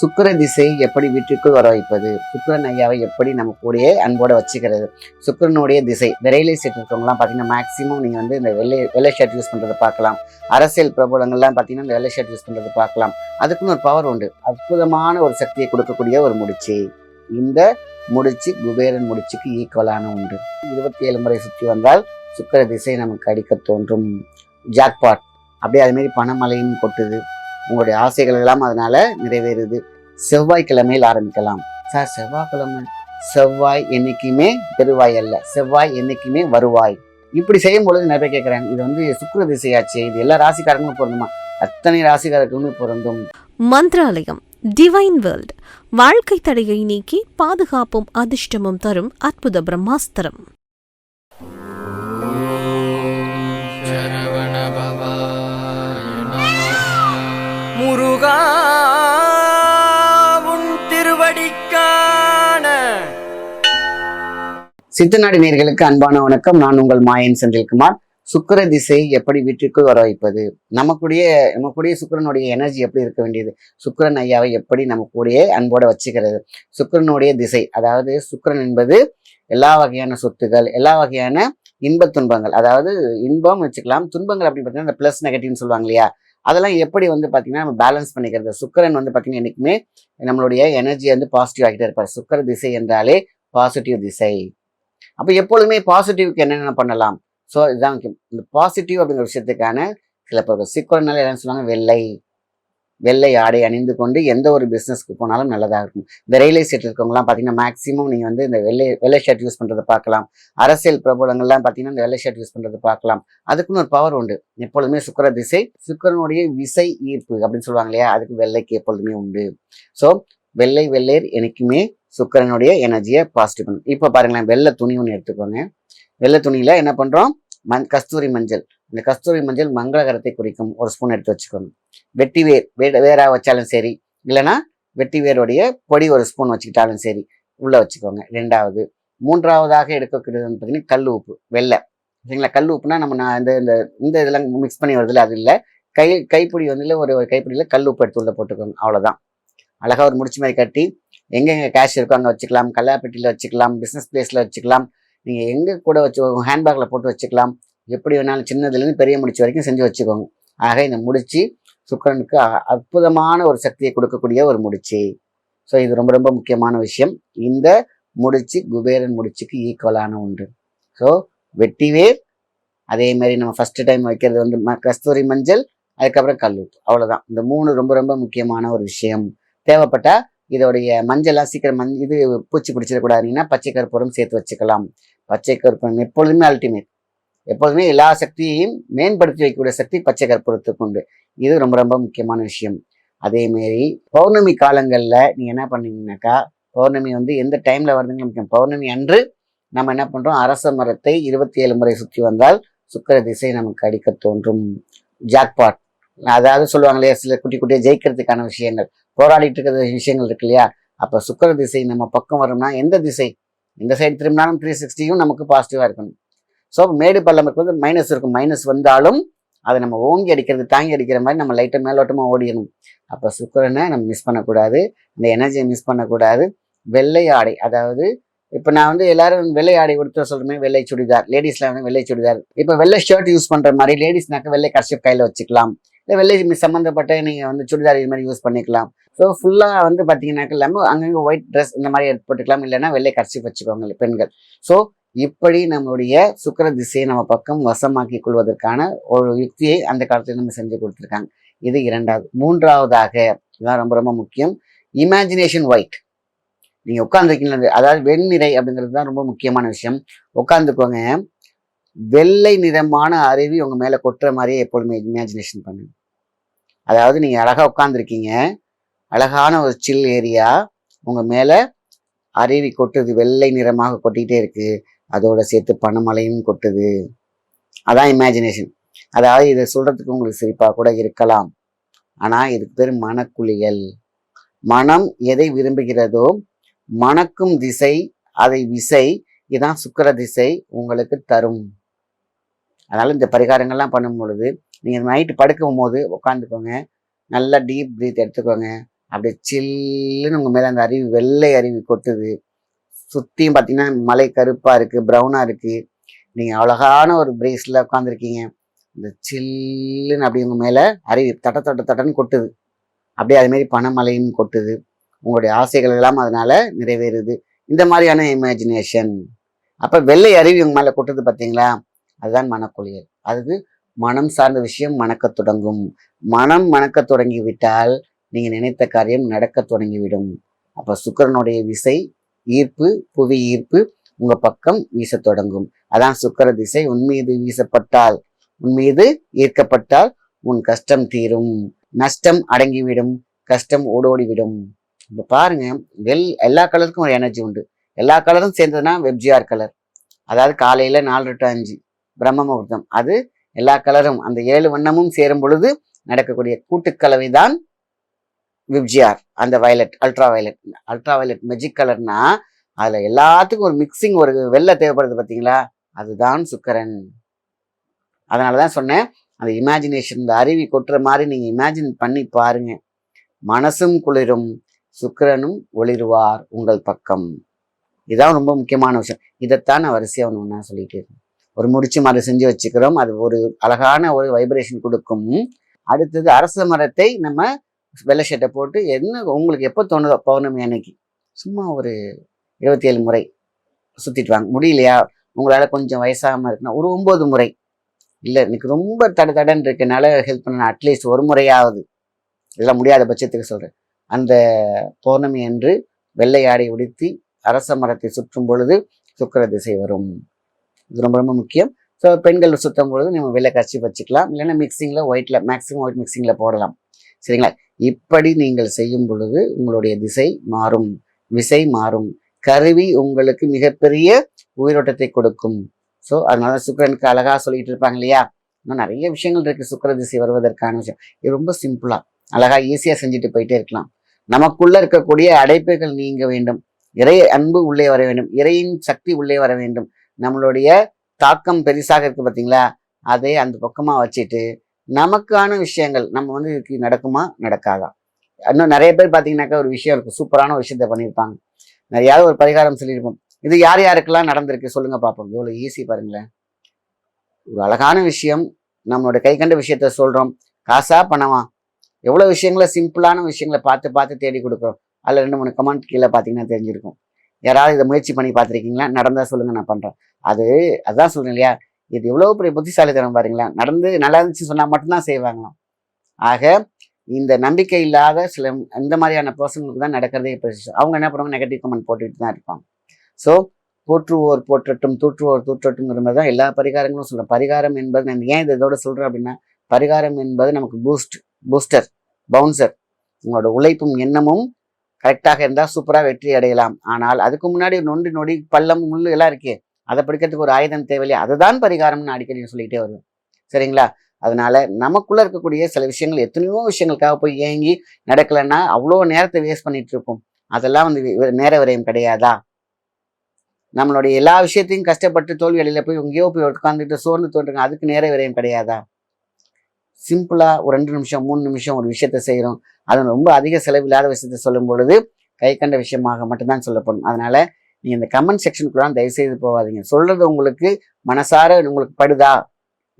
சுக்கிர திசை எப்படி வீட்டிற்குள் வர வைப்பது? சுக்கிரன் ஐயாவை எப்படி நம்ம கூடயே அன்போட வச்சுக்கிறது? சுக்கிரனுடைய திசை. இந்த ரயில்வே ஸ்டேட் இருக்கவங்கலாம் பார்த்தீங்கன்னா மேக்ஸிமம் நீங்கள் வந்து இந்த வெள்ளை வெள்ளை ஷர்ட் யூஸ் பண்ணுறது பார்க்கலாம். அரசியல் பிரபலங்கள்லாம் பார்த்தீங்கன்னா இந்த வெள்ளை ஷர்ட் யூஸ் பண்ணுறது பார்க்கலாம். அதுக்குன்னு ஒரு பவர் உண்டு. அற்புதமான ஒரு சக்தியை கொடுக்கக்கூடிய ஒரு முடிச்சு. இந்த முடிச்சு குபேரன் முடிச்சுக்கு ஈக்குவலான உண்டு. இருபத்தி ஏழு முறை சுற்றி வந்தால் சுக்கர திசை நமக்கு அடிக்க தோன்றும். ஜாக்பாட் அப்படியே அதுமாரி பணமலையும் கொட்டுது. உங்களுடைய ஆசைகள் எல்லாம் அதனால நிறைவேறுது. செவ்வாய்க்கிழமையில் ஆரம்பிக்கலாம். சார் செவ்வாய்க்கிழமை. செவ்வாய் என்னைக்குமே பெருவாய் அல்ல. செவ்வாய் என்னைக்குமே வருவாய். இப்படி செய்யும் பொழுது நிறைய கேட்குறாங்க இது வந்து சுக்கிர திசையாச்சு இது எல்லா ராசிக்காரங்களும் பொருந்துமா? அத்தனை ராசிக்காரர்களுமே பொருந்தும். மந்த்ராலயம் டிவைன் வேர்ல்ட் வாழ்க்கை தடையை நீக்கி பாதுகாப்பும் அதிர்ஷ்டமும் தரும் அற்புத பிரம்மாஸ்திரம். முருகா உன் திருவடிக்கான. சித்தநாடி நேர்களுக்கு அன்பான வணக்கம். நான் உங்கள் மாயன் செந்தில்குமார். சுக்கிர திசை எப்படி வீட்டிற்குள் வர வைப்பது? நமக்குடைய நமக்குடைய சுக்கிரனுடைய எனர்ஜி எப்படி இருக்க வேண்டியது? சுக்கரன் ஐயாவை எப்படி நம்ம கூடயே அன்போட வச்சுக்கிறது? சுக்கிரனுடைய திசை அதாவது சுக்கரன் என்பது எல்லா வகையான சொத்துகள் எல்லா வகையான இன்பத் துன்பங்கள் அதாவது இன்பம் வச்சுக்கலாம். துன்பங்கள் அப்படின்னு பார்த்தீங்கன்னா இந்த ப்ளஸ் நெகட்டிவ்னு சொல்லுவாங்க இல்லையா? அதெல்லாம் எப்படி வந்து பார்த்தீங்கன்னா நம்ம பேலன்ஸ் பண்ணிக்கிறது? சுக்கரன் வந்து பார்த்தீங்கன்னா என்றைக்குமே நம்மளுடைய எனர்ஜியை வந்து பாசிட்டிவ் ஆகிட்டே இருப்பார். சுக்கர திசை என்றாலே பாசிட்டிவ் திசை. அப்போ எப்பொழுதுமே பாசிட்டிவ்க்கு என்னென்ன பண்ணலாம்? ஸோ இதுதான் இந்த பாசிட்டிவ் அப்படிங்கிற விஷயத்துக்கான சில பேர் சிக்கல்னால என்ன சொல்லுவாங்க வெள்ளை. வெள்ளை ஆடை அணிந்து கொண்டு எந்த ஒரு பிஸ்னஸ்க்கு போனாலும் நல்லதாக இருக்கும். இந்த ரயில்வே இருக்கவங்கலாம் பார்த்தீங்கன்னா மேக்ஸிமம் நீங்கள் வந்து இந்த வெள்ளை வெள்ளை ஷர்ட் யூஸ் பண்ணுறது பார்க்கலாம். அரசியல் பிரபலங்கள்லாம் பார்த்தீங்கன்னா இந்த வெள்ளை ஷர்ட் யூஸ் பண்ணுறது பார்க்கலாம். அதுக்குன்னு ஒரு பவர் உண்டு. எப்பொழுதுமே சுக்கர திசை சுக்கரனுடைய விசை ஈர்ப்பு அப்படின்னு சொல்லுவாங்க இல்லையா? அதுக்கு வெள்ளைக்கு எப்பொழுதுமே உண்டு. ஸோ வெள்ளை வெள்ளையர் எனக்குமே சுக்கரனுடைய எனர்ஜியை பாசிட்டிவ் பண்ணும். இப்போ பாருங்களேன் வெள்ளை துணி ஒன்று எடுத்துக்கோங்க. வெள்ளை துணியில் என்ன பண்ணுறோம் மண் கஸ்தூரி மஞ்சள். இந்த கஸ்தூரி மஞ்சள் மங்களகரத்தை குறிக்கும் ஒரு ஸ்பூன் எடுத்து வச்சுக்கோங்க. வெட்டி வேர் வேட வேறாக வச்சாலும் சரி இல்லைன்னா வெட்டி வேருடைய பொடி ஒரு ஸ்பூன் வச்சுக்கிட்டாலும் சரி உள்ளே வச்சுக்கோங்க. ரெண்டாவது மூன்றாவதாக எடுக்கக்கூடியதுன்னு பார்த்தீங்கன்னா கல் உப்பு வெள்ளை சரிங்களா? கல் உப்புனா நம்ம நான் இந்த இந்த இந்த இதெல்லாம் மிக்ஸ் பண்ணி வருதுல அது இல்லை. கை கைப்பிடி வந்து ஒரு கைப்பிடியில் கல் உப்பு எடுத்து உள்ள போட்டுக்கோங்க அவ்வளோதான் அழகா ஒரு முடிச்சு மாதிரி கட்டி எங்கெங்கே கேஷ் இருக்கோ அங்கே வச்சுக்கலாம் கல்லாப்பெட்டியில் வச்சுக்கலாம் பிஸ்னஸ் பிளேஸில் வச்சுக்கலாம் நீங்கள் எங்கே கூட வச்சு ஹேண்ட்பேக்கில் போட்டு வச்சுக்கலாம் எப்படி வேணாலும் சின்னதுலேருந்து பெரிய முடிச்சு வரைக்கும் செஞ்சு வச்சுக்கோங்க. ஆக இந்த முடிச்சு சுக்கிரனுக்கு அ- அற்புதமான ஒரு சக்தியை கொடுக்கக்கூடிய ஒரு முடிச்சு. ஸோ இது ரொம்ப ரொம்ப முக்கியமான விஷயம். இந்த முடிச்சு குபேரன் முடிச்சுக்கு ஈக்குவலான ஒன்று. ஸோ வெட்டிவேர் அதே மாதிரி நம்ம ஃபஸ்ட்டு டைம் வைக்கிறது வந்து ம- கஸ்தூரி மஞ்சள் அதுக்கப்புறம் கல்லுப்பு அவ்வளோதான் இந்த மூணு ரொம்ப ரொம்ப முக்கியமான ஒரு விஷயம். தேவைப்பட்டால் இதோடைய மஞ்சள்லாம் சீக்கிரம் மஞ் இது பூச்சி பிடிச்சிடக்கூடாதுன்னா பச்சை கற்பூரம் சேர்த்து வச்சுக்கலாம். பச்சை கற்பூரம் எப்பொழுதுமே அல்டிமேட் எப்போதுமே எல்லா சக்தியையும் மேம்படுத்தி வைக்கக்கூடிய சக்தி பச்சை கற்பூரத்துக்கு உண்டு இது ரொம்ப ரொம்ப முக்கியமான விஷயம். அதேமாரி பௌர்ணமி காலங்களில் நீங்கள் என்ன பண்ணீங்கன்னாக்கா பௌர்ணமி வந்து எந்த டைமில் வருதுன்னு முக்கியம் பௌர்ணமி அன்று நம்ம என்ன பண்ணுறோம் அரச மரத்தை இருபத்தி ஏழு முறை சுற்றி வந்தால் சுக்கர திசை நமக்கு அடிக்க தோன்றும். ஜாக்பாட் அதாவது சொல்லுவாங்க இல்லையா சில குட்டி குட்டியாக ஜெயிக்கிறதுக்கான விஷயங்கள். போராடிட்டு இருக்கிற விஷயங்கள் இருக்கு இல்லையா? அப்போ சுக்கர திசை நம்ம பக்கம் வரும்னா எந்த திசை? இந்த சைடு திரும்பினாலும் த்ரீ சிக்ஸ்டியும் நமக்கு பாசிட்டிவாக இருக்கணும். ஸோ மேடு பள்ளமுக்கு வந்து மைனஸ் இருக்கும். மைனஸ் வந்தாலும் அதை நம்ம ஓங்கி அடிக்கிறது தாங்கி அடிக்கிற மாதிரி நம்ம லைட்டாக மேலோட்டமாக ஓடிடணும். அப்போ சுக்கரனை நம்ம மிஸ் பண்ணக்கூடாது. இந்த எனர்ஜியை மிஸ் பண்ணக்கூடாது. வெள்ளை ஆடை அதாவது இப்போ நான் வந்து எல்லாரும் வெள்ளை ஆடை கொடுத்து சொல்றேன் வெள்ளை சுடிதார். லேடிஸில் வந்து வெள்ளை சுடிதார். இப்போ வெள்ளை ஷர்ட் யூஸ் பண்ணுற மாதிரி லேடிஸ்னாக்க வெள்ளை கர்ஷிப் கையில் வச்சுக்கலாம். இல்லை வெள்ளை சம்மந்தப்பட்ட நீங்கள் வந்து சுடிதார் இது மாதிரி யூஸ் பண்ணிக்கலாம். ஸோ ஃபுல்லாக வந்து பார்த்தீங்கன்னாக்க இல்லாமல் அங்கங்கே ஒயிட் ட்ரெஸ் இந்த மாதிரி போட்டுக்கலாம். இல்லைன்னா வெள்ளை கர்ச்சி வச்சுக்கோங்க பெண்கள். ஸோ இப்படி நம்மளுடைய சுக்கிர திசையை நம்ம பக்கம் வசமாக்கி கொள்வதற்கான ஒரு யுக்தியை அந்த காலத்தில் நம்ம செஞ்சு கொடுத்துருக்காங்க. இது இரண்டாவது. மூன்றாவதாக இதுதான் ரொம்ப ரொம்ப முக்கியம். இமேஜினேஷன் ஒயிட் நீங்கள் உட்காந்துருக்கீங்களா அதாவது வெண்ணிறை அப்படிங்கிறது தான் ரொம்ப முக்கியமான விஷயம். உட்காந்துக்கோங்க வெள்ளை நிறமான அருவி உங்கள் மேலே கொட்டுற மாதிரியே எப்பொழுதுமே இமேஜினேஷன் பண்ணுங்க. அதாவது நீங்கள் அழகாக உட்காந்துருக்கீங்க அழகான ஒரு சில் ஏரியா உங்கள் மேலே அருவி கொட்டுது வெள்ளை நிறமாக கொட்டிக்கிட்டே இருக்குது அதோட சேர்த்து பணமலையும் கொட்டுது. அதான் இமேஜினேஷன் அதாவது இதை சொல்றதுக்கு உங்களுக்கு சிரிப்பா கூட இருக்கலாம். ஆனா இதுக்கு பேர் மனக்குழிகள் மனம் எதை விரும்புகிறதோ மணக்கும் திசை அதை விசை இதான் சுக்கர திசை உங்களுக்கு தரும். அதனால இந்த பரிகாரங்கள்லாம் பண்ணும் பொழுது நீங்க நைட்டு படுக்கும் போது உட்காந்துக்கோங்க நல்லா டீப் ப்ரீத் எடுத்துக்கோங்க. அப்படியே சில்லுன்னு உங்க மேல அந்த அருவி வெள்ளை அருவி கொட்டுது. சுற்றியும் பார்த்தீங்கன்னா மலை கருப்பாக இருக்குது ப்ரௌனாக இருக்குது நீங்கள் அழகான ஒரு பிரேஸில் உட்காந்துருக்கீங்க இந்த சில்லுன்னு அப்படி உங்கள் மேலே அருவி தட்ட தட்ட தட்டன்னு கொட்டுது. அப்படியே அதுமாரி மாதிரி பனமலையும் கொட்டுது. உங்களுடைய ஆசைகள் எல்லாம் அதனால் நிறைவேறுது. இந்த மாதிரியான இமேஜினேஷன் அப்போ வெள்ளை அருவி உங்கள் மேலே கொட்டுது பார்த்தீங்களா அதுதான் மனக்குளியல். அது மனம் சார்ந்த விஷயம் மணக்கத் தொடங்கும். மனம் மணக்க தொடங்கி விட்டால் நீங்கள் நினைத்த காரியம் நடக்க தொடங்கிவிடும். அப்போ சுக்கிரனுடைய விசை ஈர்ப்பு புவி ஈர்ப்பு உங்க பக்கம் வீசத் தொடங்கும். அதான் சுக்கர திசை. உன் மீது வீசப்பட்டால் உன்மீது ஈர்க்கப்பட்டால் உன் கஷ்டம் தீரும். நஷ்டம் அடங்கிவிடும். கஷ்டம் ஓடோடிவிடும். இப்போ பாருங்க வெல் எல்லா கலருக்கும் ஒரு எனர்ஜி உண்டு. எல்லா கலரும் சேர்ந்ததுன்னா வெப்ஜிஆர் கலர் அதாவது காலையில் நாலு டு அஞ்சு பிரம்ம முகூர்த்தம். அது எல்லா கலரும் அந்த ஏழு வண்ணமும் சேரும் பொழுது நடக்கக்கூடிய கூட்டுக்கலவை தான் விப்ஜிஆர் அந்த violet ultra violet ultra violet magic கலர்னா அதில் எல்லாத்துக்கும் ஒரு மிக்சிங் ஒரு வெள்ளை தேவைப்படுது பார்த்தீங்களா அதுதான் சுக்கரன். அதனாலதான் சொன்னேன் அந்த இமேஜினேஷன் இந்த அருவி கொட்டுற மாதிரி நீங்கள் இமேஜின் பண்ணி பாருங்க. மனசும் குளிரும் சுக்கரனும் ஒளிருவார் உங்கள் பக்கம். இதுதான் ரொம்ப முக்கியமான விஷயம். இதைத்தான் நான் வரிசையாக ஒன்று ஒன்றா சொல்லிட்டு இருக்கேன். ஒரு முடிச்சு மரம் செஞ்சு வச்சுக்கிறோம். அது ஒரு அழகான ஒரு வைப்ரேஷன் கொடுக்கும். அடுத்தது அரச மரத்தை நம்ம வெள்ளை ஷர்ட்டை போட்டு என்ன உங்களுக்கு எப்போ தோணுதோ பௌர்ணமி அன்னைக்கு சும்மா ஒரு இருபத்தி ஏழு முறை சுற்றிட்டு வாங்க. முடியலையா? உங்களால் கொஞ்சம் வயசாகாமல் இருக்குன்னா ஒரு ஒம்பது முறை. இல்லை இன்னைக்கு ரொம்ப தட தடன்னு இருக்கனால ஹெல்ப் பண்ண அட்லீஸ்ட் ஒரு முறையாவது. இதெல்லாம் முடியாத பட்சத்துக்கு சொல்கிறேன் அந்த பௌர்ணமி அன்று வெள்ளை ஆடை உடுத்தி அரச மரத்தை சுற்றும் பொழுது சுக்கிர திசை வரும். இது ரொம்ப ரொம்ப முக்கியம். ஸோ பெண்கள் சுற்றும் பொழுது நம்ம வெள்ளை கச்சி வச்சுக்கலாம். இல்லைன்னா மிக்சிங்கில் ஒயிட்டில் மேக்ஸிமம் ஒயிட் மிக்சிங்கில் போடலாம். சரிங்களா? இப்படி நீங்கள் செய்யும் பொழுது உங்களுடைய திசை மாறும் விசை மாறும். கருவி உங்களுக்கு மிகப்பெரிய உயிரோட்டத்தை கொடுக்கும். ஸோ அதனால சுக்கிரனுக்கு அழகா சொல்லிட்டு இருப்பாங்க இல்லையா? இன்னும் நிறைய விஷயங்கள் இருக்கு சுக்கிர திசை வருவதற்கான விஷயம். இது ரொம்ப சிம்பிளா அழகா ஈஸியாக செஞ்சுட்டு போயிட்டே இருக்கலாம். நமக்குள்ள இருக்கக்கூடிய அடைப்புகள் நீங்க வேண்டும். இறை அன்பு உள்ளே வர வேண்டும். இறையின் சக்தி உள்ளே வர வேண்டும். நம்மளுடைய தாக்கம் பெரிசாக இருக்கு பார்த்தீங்களா அதை அந்த பக்கமாக வச்சுட்டு நமக்கான விஷயங்கள் நம்ம வந்து இதுக்கு நடக்குமா? நடக்காதா? இன்னும் நிறைய பேர் பார்த்தீங்கன்னாக்கா ஒரு விஷயம் இருக்கும். சூப்பரான ஒரு விஷயத்த பண்ணியிருப்பாங்க. நிறையாவது ஒரு பரிகாரம் சொல்லியிருப்போம். இது யார் யாருக்கெல்லாம் நடந்திருக்கு சொல்லுங்க பார்ப்போம் எவ்வளோ ஈஸி பாருங்களேன். ஒரு அழகான விஷயம். நம்மளோட கை கண்ட விஷயத்த சொல்கிறோம் காசா பணமா? எவ்வளோ விஷயங்களை சிம்பிளான விஷயங்களை பார்த்து பார்த்து தேடி கொடுக்குறோம். அதில் ரெண்டு மூணு கமெண்ட் கீழே பார்த்தீங்கன்னா தெரிஞ்சிருக்கும். யாராவது இதை முயற்சி பண்ணி பார்த்துருக்கீங்களா? நடந்தா சொல்லுங்க நான் பண்றேன். அது அதான் சொல்கிறேன் இல்லையா? இது எவ்வளோ பெரிய புத்திசாலித்தனம் பாருங்களா நடந்து நல்லா இருந்துச்சு சொன்னால் மட்டும்தான் செய்வாங்களாம். ஆக இந்த நம்பிக்கை இல்லாத சில இந்த மாதிரியான பர்சனுக்கு தான் நடக்கிறதே அவங்க என்ன பண்ணுவாங்க? நெகட்டிவ் கமெண்ட் போட்டுட்டு தான் இருப்பாங்க. ஸோ போற்றுவோர் போற்றட்டும் தூற்றுவோர் தூற்றட்டும்ங்கிற மாதிரி தான் எல்லா பரிகாரங்களும் சொல்றேன் பரிகாரம் என்பது நான் ஏன் இதை இதோட சொல்கிறேன் அப்படின்னா பரிகாரம் என்பது நமக்கு பூஸ்ட் பூஸ்டர் பவுன்சர் உங்களோட உழைப்பும் எண்ணமும் கரெக்டாக இருந்தால் சூப்பராக வெற்றி அடையலாம். ஆனால் அதுக்கு முன்னாடி நொண்டி நொடி பள்ளம் முள்ளு எல்லாம் இருக்கே. அதை பிடிக்கிறதுக்கு ஒரு ஆயுதம் தேவையில்லை. அதுதான் பரிகாரம்னு அடிக்கடி சொல்லிக்கிட்டே வருவேன். சரிங்களா? அதனால நமக்குள்ள இருக்கக்கூடிய சில விஷயங்கள் எத்தனையோ விஷயங்களுக்காக போய் ஏங்கி நடக்கலைன்னா அவ்வளோ நேரத்தை வேஸ்ட் பண்ணிட்டு இருப்போம். அதெல்லாம் வந்து நேர விரயம் கிடையாதா? நம்மளுடைய எல்லா விஷயத்தையும் கஷ்டப்பட்டு தோல்வி அடையில போய் எங்கேயோ போய் உட்காந்துட்டு சோர்ந்து தோன்றுங்க அதுக்கு நேர விரயம் கிடையாதா? சிம்பிளா ஒரு ரெண்டு நிமிஷம் மூணு நிமிஷம் ஒரு விஷயத்த செய்கிறோம் அது ரொம்ப அதிக செலவில்லாத விஷயத்த சொல்லும் பொழுது கை கண்ட விஷயமாக மட்டும்தான் சொல்லப்படும். அதனால நீங்கள் இந்த கமெண்ட் செக்ஷனுக்குள்ள தயவு செய்து போகாதீங்க. சொல்கிறது உங்களுக்கு மனசார உங்களுக்கு படுதா?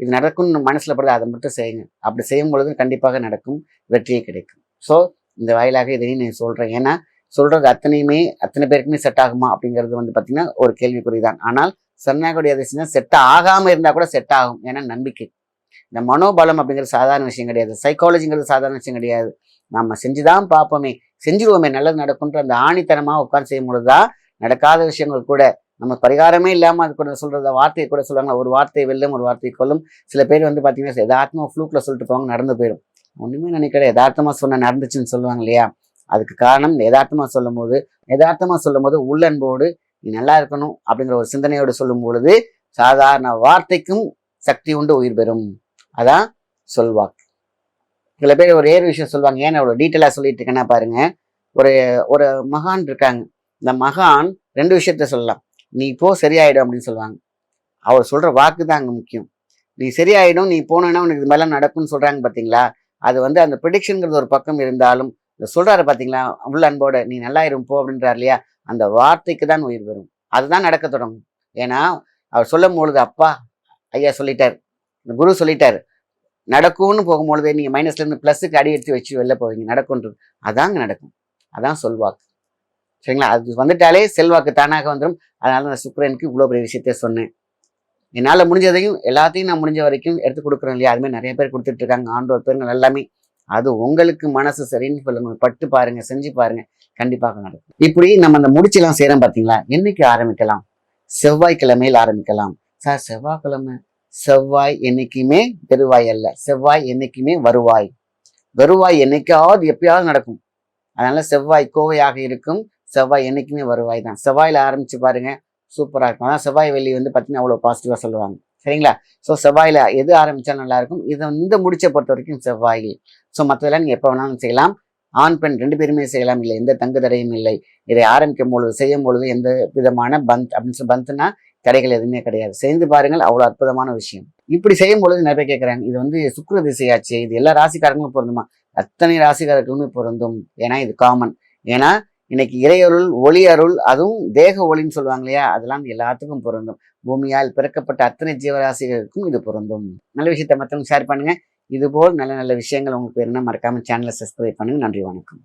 இது நடக்கும்னு மனசில் படுதா? அதை மட்டும் செய்யுங்க. அப்படி செய்யும் பொழுது கண்டிப்பாக நடக்கும் வெற்றியே கிடைக்கும். ஸோ இந்த வாயிலாக இதையும் நான் சொல்கிறேன் ஏன்னா சொல்கிறது அத்தனையுமே அத்தனை பேருக்குமே செட் ஆகுமா அப்படிங்கிறது வந்து பார்த்திங்கன்னா ஒரு கேள்விக்குறி தான் ஆனால் சரணாகுடைய அதிசயம் செட் ஆகாமல் இருந்தால் கூட செட் ஆகும். ஏன்னா நம்பிக்கை. இந்த மனோபலம் அப்படிங்கிறது சாதாரண விஷயம் கிடையாது. சைக்காலஜிங்கிறது சாதாரண விஷயம் கிடையாது. நம்ம செஞ்சுதான் பார்ப்போமே. செஞ்சிருவோமே. நல்லது நடக்கும்ன்ற அந்த ஆணித்தனமாக உட்காந்து செய்யும் பொழுதுதான் நடக்காத விஷயங்கள் கூட நம்ம பரிகாரமே இல்லாமல் அது கூட சொல்கிறத வார்த்தையை கூட சொல்லுவாங்க. ஒரு வார்த்தை வெல்லும் ஒரு வார்த்தை கொல்லும். சில பேர் வந்து பார்த்தீங்கன்னா எதார்த்தமாக ஃப்ளூக்கில் சொல்லிட்டு போவாங்க நடந்து போயிடும் ஒன்றுமே நினைக்கிற எதார்த்தமாக சொன்ன நடந்துச்சுன்னு சொல்லுவாங்க இல்லையா? அதுக்கு காரணம் எதார்த்தமாக சொல்லும் போது எதார்த்தமாக சொல்லும் போது உள்ளன்போடு நீ நல்லா இருக்கணும் அப்படிங்கிற ஒரு சிந்தனையோடு சொல்லும் பொழுது சாதாரண வார்த்தைக்கும் சக்தி உண்டு உயிர் பெறும். அதான் சொல்வாக்கு சில பேர் ஒரு ஏறு விஷயம் சொல்லுவாங்க. ஏன் அவ்வளோ டீட்டெயிலாக சொல்லிட்டு இருக்கேன்னா பாருங்க. ஒரு ஒரு மகான் இருக்காங்க. இந்த மகான் ரெண்டு விஷயத்த சொல்லலாம். நீ போ சரியாயிடும் அப்படின்னு சொல்லுவாங்க. அவர் சொல்ற வாக்கு தான் அங்கே முக்கியம். நீ சரியாயிடும் நீ போனேன்னா உனக்கு இது மாதிரிலாம் நடக்கும்னு சொல்றாங்க பார்த்தீங்களா அது வந்து அந்த ப்ரிடிக்ஷனுங்கிறது ஒரு பக்கம் இருந்தாலும் இந்த சொல்றாரு பார்த்தீங்களா உள்ள அன்போட நீ நல்லாயிரும் போ அப்படின்றாரு இல்லையா? அந்த வார்த்தைக்கு தான் உயிர் வரும் அதுதான் நடக்க தொடங்கும். ஏன்னா அவர் சொல்லும் பொழுது அப்பா ஐயா சொல்லிட்டார். இந்த குரு சொல்லிட்டார். நடக்கும்னு போகும்பொழுது நீங்கள் மைனஸ்லேருந்து ப்ளஸுக்கு அடி எடுத்து வச்சு வெளில போவீங்க. நடக்கும்ன்றது. அதாங்க நடக்கும். அதான் சொல்வாக்கு. சரிங்களா? அது வந்துட்டாலே செல்வாக்கு தானாக வந்துடும் அதனால நான் சுக்கரனுக்கு இவ்வளோ பெரிய விஷயத்த சொன்னேன். என்னால் முடிஞ்சதையும் எல்லாத்தையும் நான் முடிஞ்ச வரைக்கும் எடுத்து கொடுக்குறேன் இல்லையா? அதுமாதிரி நிறைய பேர் கொடுத்துட்டு இருக்காங்க. ஆண்டோர் பேருங்கள் எல்லாமே. அது உங்களுக்கு மனசு சரின்னு சொல்லுங்க. பட்டு பாருங்க செஞ்சு பாருங்க. கண்டிப்பாக நடக்கும். இப்படி நம்ம அந்த முடிச்செல்லாம் செய்யறோம் பார்த்தீங்களா என்னைக்கு ஆரம்பிக்கலாம்? செவ்வாய்க்கிழமையில் ஆரம்பிக்கலாம். சார் செவ்வாய்க்கிழமை. செவ்வாய் என்னைக்குமே பெருவாய் அல்ல. செவ்வாய் என்னைக்குமே வருவாய். வருவாய் என்னைக்காவது எப்பயாவது நடக்கும். அதனால செவ்வாய் கோவையாக இருக்கும். செவ்வாய் என்றைக்குமே வருவாய் தான். செவ்வாயில ஆரம்பித்து பாருங்கள் சூப்பராக இருக்கும். அதான் செவ்வாய் வெள்ளி வந்து பார்த்தீங்கன்னா அவ்வளோ பாசிட்டிவாக சொல்லுவாங்க. சரிங்களா? ஸோ செவ்வாயில எது ஆரம்பித்தாலும் நல்லாயிருக்கும் இதை இந்த முடிச்ச பொறுத்த வரைக்கும் செவ்வாயில். ஸோ மற்றதெல்லாம் நீங்கள் எப்போ வேணாலும் செய்யலாம். ஆண் பெண் ரெண்டு பேருமே செய்யலாம். இல்லை எந்த தங்கு தடையும் இல்லை. இதை ஆரம்பிக்கும் பொழுது செய்யும் பொழுது எந்த விதமான பந்த் அப்படின்னு சொல்லி பந்த்னா தடைகள் எதுவுமே கிடையாது. சேர்ந்து பாருங்கள் அவ்வளோ அற்புதமான விஷயம். இப்படி செய்யும் பொழுது நிறைய பேர் கேட்குறாங்க இது வந்து சுக்கர திசையாச்சு இது எல்லா ராசிக்காரங்களும் பொருந்துமா? அத்தனை ராசிக்காரர்களுமே பொருந்தும். ஏன்னா இது காமன் ஏன்னா இன்னைக்கு இறையருள் ஒளி அருள் அதுவும் தேக ஒளின்னு சொல்லுவாங்க இல்லையா? அதெல்லாம் எல்லாத்துக்கும் பொருந்தும். பூமியால் பிறக்கப்பட்ட அத்தனை ஜீவராசிகளுக்கும் இது பொருந்தும். நல்ல விஷயத்தை மற்றவங்க ஷேர் பண்ணுங்க. இதுபோல் நல்ல நல்ல விஷயங்கள் உங்களுக்கு வேணும்னா மறக்காம சேனலை சப்ஸ்கிரைப் பண்ணுங்க. நன்றி வணக்கம்.